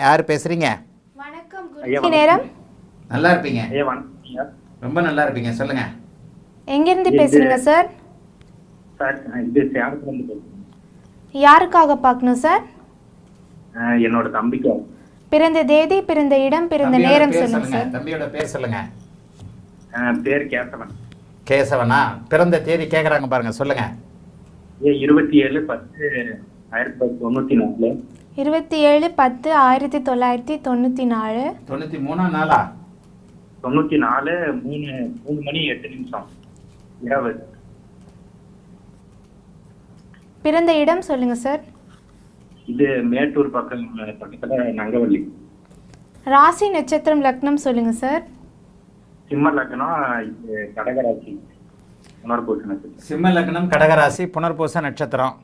யார் பேசுறீங்க? வணக்கம் நேரம்? நல்லா இருப்பீங்க. ரொம்ப நல்லா இருப்பீங்க. சொல்லுங்க. எங்கிருந்து இது- பேசுறீங்க சார் யாருக்காக பார்க்கணும் சார் என்னோட தம்பிக்கு. பிறந்த தேதி பிறந்த இடம் பிறந்த நேரம் சொல்லுங்க சார் தம்பியோட பேர் சொல்லுங்க. அஹ் பேர் கேசவன். கேசவனா? பிறந்த தேதி கேக்குறாங்க பாருங்க சொல்லுங்க. இருபத்தி ஏழு பத்து ஆயிரத்தி தொள்ளாயிரத்தி தொண்ணூற்றி நாலு இருபத்தி ஏழு பத்து ஆயிரத்தி தொள்ளாயிரத்தி தொண்ணூற்றி நாலு. தொண்ணூத்தி மூணா நாளா தொண்ணூற்றி நாலு மூணு மூணு மணி எட்டு நிமிஷம். இரவு. பிறந்த இடம் சொல்லுங்க சார். இது மேட்டூர் பக்கம் பக்கத்தில் நங்கவள்ளி. ராசி நட்சத்திரம் லக்னம் சொல்லுங்க சார். சிம்ம லக்னம் இது கடகராசி. உணர்பூச நட்சத்திரம். சிம்ம லக்னம் கடகராசி புனர்பூச நட்சத்திரம்.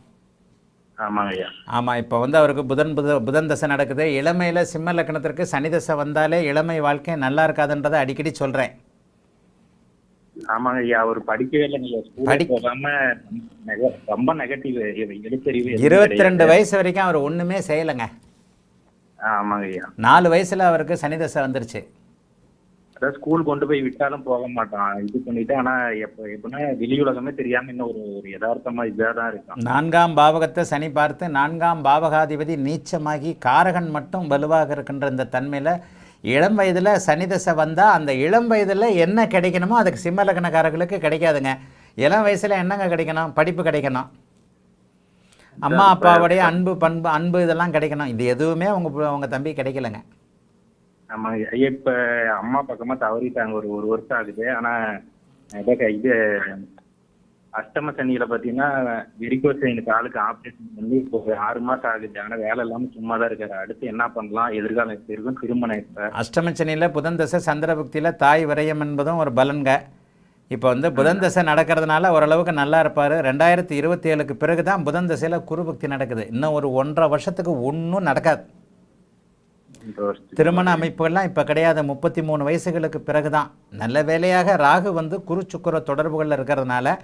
ஆமாங்க ஐயா. ஆமாம் இப்போ வந்து அவருக்கு புதன் புத புதன் தசை நடக்குது. இளமையில் சிம்ம லக்னத்திற்கு சனி தசை வந்தாலே இளமை வாழ்க்கை நல்லா இருக்காதுன்றதை அடிக்கடி சொல்கிறேன் ஆமாங்க ஐயா அவர் படிக்கவே இல்லைங்க போகாம ரொம்ப நெகட்டிவ் எழுத்தறிவு இருபத்தி ரெண்டு. வயசு வரைக்கும் அவர் ஒன்றுமே செய்யலைங்க. ஆமாங்க ஐயா. நாலு வயசில் அவருக்கு சனி தசை வந்துருச்சு. அதான் ஸ்கூல் கொண்டு போய் விட்டாலும் போக மாட்டான். இது பண்ணிட்டு ஆனா எப்ப எப்படின்னா வெளி உலகமே தெரியாம இன்னும் ஒரு ஒரு யதார்த்தமா இதாக தான் இருக்கான். நான்காம் பாவகத்தை சனி பார்த்து நான்காம் பாவகாதிபதி நீச்சமாகி காரகன் மட்டும் வலுவாக இருக்கின்ற இந்த தன்மையில் இளம் வயதில் சனி தசை வந்தால் அந்த இளம் வயதில் என்ன கிடைக்கணுமோ அதுக்கு சிம்ம லக்னக்காரர்களுக்கு கிடைக்காதுங்க. இளம் வயசில் என்னங்க கிடைக்கணும்? படிப்பு கிடைக்கணும். அம்மா அப்பாவுடைய அன்பு பண்பு அன்பு இதெல்லாம் கிடைக்கணும். இது எதுவுமே உங்க உங்க தம்பி கிடைக்கலங்க. ஆமாங்க ஐயா இப்ப அம்மா பக்கமா தவறிட்டாங்க ஒரு ஒரு வருஷம் ஆகுது. ஆனா இது அஷ்டம சனியில பாத்தீங்கன்னா வெரிகோஸ் எனக்கு ஆளுக்கு ஆப்ரேஷன் பண்ணி இப்போ ஒரு ஆறு மாசம் ஆகுது. ஆனா வேலை இல்லாம சும்மா தான் இருக்காரு. அடுத்து என்ன பண்ணலாம்? எதிர்காலம் எப்படி இருக்கும்? திருமணம் இப்ப அஷ்டமச்சனியில் புதன் தசை சந்திரபுக்தியில் தாய் விரயம் என்பதும் ஒரு பலன்க. இப்போ வந்து புதன் தசை நடக்கிறதுனால ஓரளவுக்கு நல்லா இருப்பார். ரெண்டாயிரத்தி இருபத்தி ஏழுக்கு பிறகு தான் புதன் தசையில் குருபக்தி நடக்குது. இன்னும் ஒரு ஒன்றரை வருஷத்துக்கு ஒன்றும் நடக்காது. திருமண அமைப்புகள்லாம் இப்போ கிடையாது. முப்பத்தி மூணு வயசுகளுக்கு பிறகு தான் நல்ல வேலையாக ராகு வந்து குரு சுக்கிர தொடர்புகளில் இருக்கிறதுனால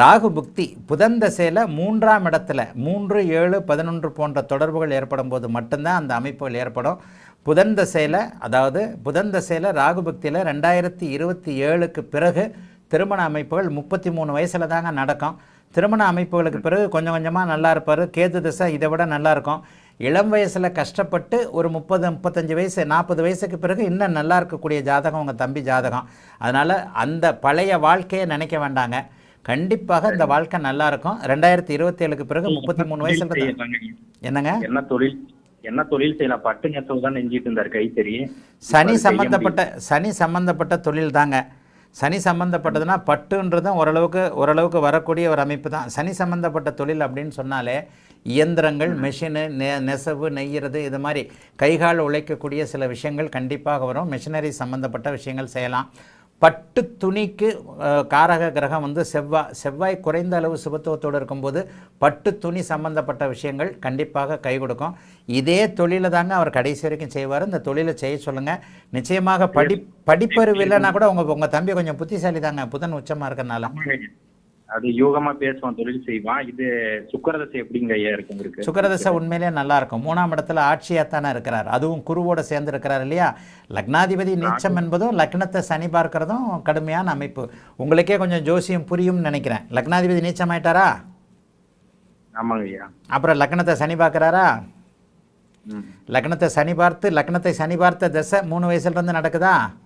ராகு புக்தி புதன் தசையில் மூன்றாம் இடத்துல மூன்று ஏழு பதினொன்று போன்ற தொடர்புகள் ஏற்படும் போது மட்டும்தான் அந்த அமைப்புகள் ஏற்படும். புதன் தசையில் அதாவது புதன் தசையில் ராகு பக்தியில் ரெண்டாயிரத்தி இருபத்தி ஏழுக்கு பிறகு திருமண அமைப்புகள் முப்பத்தி மூணு வயசில் தாங்க நடக்கும். திருமண அமைப்புகளுக்கு பிறகு கொஞ்சம் கொஞ்சமாக நல்லா இருப்பார். கேது திசை இதை விட நல்லா இருக்கும். இளம் வயசில் கஷ்டப்பட்டு ஒரு முப்பது முப்பத்தஞ்சு வயசு நாற்பது வயசுக்கு பிறகு இன்னும் நல்லா இருக்கக்கூடிய ஜாதகம் உங்கள் தம்பி ஜாதகம். அதனால் அந்த பழைய வாழ்க்கையை நினைக்க வேண்டாங்க. கண்டிப்பாக இந்த வாழ்க்கை நல்லா இருக்கும். ரெண்டாயிரத்தி இருபத்தேழுக்கு பிறகு முப்பத்தி மூணு வயசுல. என்னங்க? என்ன தொழில் என்ன தொழில் செய்யலாம்? பட்டு நெசவு தான் நெஞ்சிட்டு இருந்தார் கைத்தறி. சனி சம்பந்தப்பட்ட சனி சம்பந்தப்பட்ட தொழில் தாங்க. சனி சம்பந்தப்பட்டதுன்னா பட்டுன்றதும் ஓரளவுக்கு ஓரளவுக்கு வரக்கூடிய ஒரு அமைப்பு தான். சனி சம்பந்தப்பட்ட தொழில் அப்படின்னு சொன்னாலே இயந்திரங்கள் மெஷினு நெ நெசவு நெய்யறது இது மாதிரி கைகால் உழைக்கக்கூடிய சில விஷயங்கள் கண்டிப்பாக வரும். மெஷினரி சம்பந்தப்பட்ட விஷயங்கள் செய்யலாம். பட்டு துணிக்கு காரக கிரகம் வந்து செவ்வாய் செவ்வாய் குறைந்த அளவு சுபத்துவத்தோடு இருக்கும்போது பட்டு துணி சம்பந்தப்பட்ட விஷயங்கள் கண்டிப்பாக கை கொடுக்கும். இதே தொழிலை தாங்க அவர் கடைசி வரைக்கும் செய்வார். இந்த தொழிலை செய்ய சொல்லுங்கள் நிச்சயமாக படி படிப்பறிவு இல்லைன்னா கூட உங்கள் உங்கள் தம்பி கொஞ்சம் புத்திசாலி தாங்க புதன் உச்சமாக இருக்கறனால. அது யோகமா பேசுவான் தொழில் செய்வான். இது சுக்கரதசை எப்படிங்க ஐயா இருக்கும் இருக்கு சுக்கரதசை உண்மையிலே நல்லா இருக்கும். மூணாம் இடத்துல ஆட்சியாக தானே இருக்கிறார். அதுவும் குருவோட சேர்ந்து இருக்கிறார் இல்லையா? லக்னாதிபதி நீச்சம் என்பதும் லக்னத்தை சனி பார்க்கறதும் கடுமையான அமைப்பு. உங்களுக்கே கொஞ்சம் ஜோசியம் புரியும்னு நினைக்கிறேன். லக்னாதிபதி நீச்சம் ஆயிட்டாரா? ஆமாங்க ஐயா. அப்புறம் லக்னத்தை சனி பார்க்குறாரா. லக்னத்தை சனி பார்த்து லக்னத்தை சனி பார்த்த தசை மூணு வயசுலேருந்து நடக்குதா? ஆமாங்க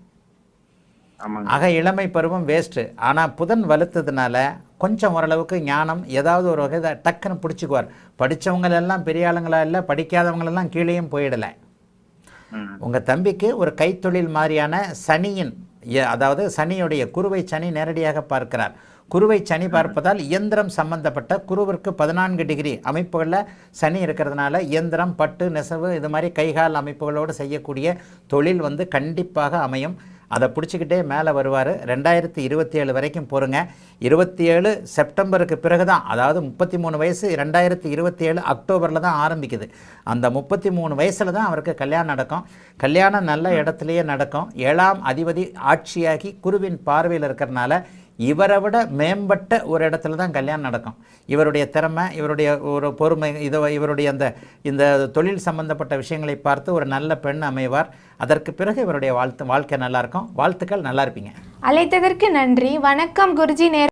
ஆக இளமை பருவம் வேஸ்ட்டு ஆனால் புதன் வலுத்ததுனால கொஞ்சம் ஓரளவுக்கு ஞானம் ஏதாவது ஒரு வகை டக்குன்னு பிடிச்சிக்குவார். படித்தவங்களெல்லாம் பெரிய ஆளுங்களா இல்லை படிக்காதவங்களெல்லாம் கீழேயும் போயிடலை. உங்கள் தம்பிக்கு ஒரு கைத்தொழில் மாதிரியான சனியின் அதாவது சனியுடைய குருவை சனி நேரடியாக பார்க்கிறார். குருவை சனி பார்ப்பதால் இயந்திரம் சம்பந்தப்பட்ட குருவிற்கு பதினான்கு டிகிரி அமைப்புகளில் சனி இருக்கிறதுனால இயந்திரம் பட்டு நெசவு இது மாதிரி கைகால் அமைப்புகளோடு செய்யக்கூடிய தொழில் வந்து கண்டிப்பாக அமையும். அதை பிடிச்சிக்கிட்டே மேலே வருவார். ரெண்டாயிரத்தி இருபத்தி ஏழு வரைக்கும் போருங்க. இருபத்தி ஏழு செப்டம்பருக்கு பிறகு தான் அதாவது முப்பத்தி மூணு வயசு ரெண்டாயிரத்தி இருபத்தி ஏழு அக்டோபரில் தான் ஆரம்பிக்குது. அந்த முப்பத்தி மூணு வயசில் தான் அவருக்கு கல்யாணம் நடக்கும். கல்யாணம் நல்ல இடத்துலையே நடக்கும். ஏழாம் அதிபதி ஆட்சியாகி குருவின் பார்வையில் இருக்கிறனால இவரை விட மேம்பட்ட ஒரு இடத்துல தான் கல்யாணம் நடக்கும். இவருடைய திறமை இவருடைய ஒரு பொறுமை இதை இவருடைய அந்த இந்த தொழில் சம்பந்தப்பட்ட விஷயங்களை பார்த்து ஒரு நல்ல பெண் அமைவார். அதற்கு பிறகு இவருடைய வாழ்த்து வாழ்க்கை நல்லாயிருக்கும் வாழ்த்துக்கள் நல்லா இருப்பீங்க. அழைத்ததற்கு நன்றி. வணக்கம் குருஜி நேர்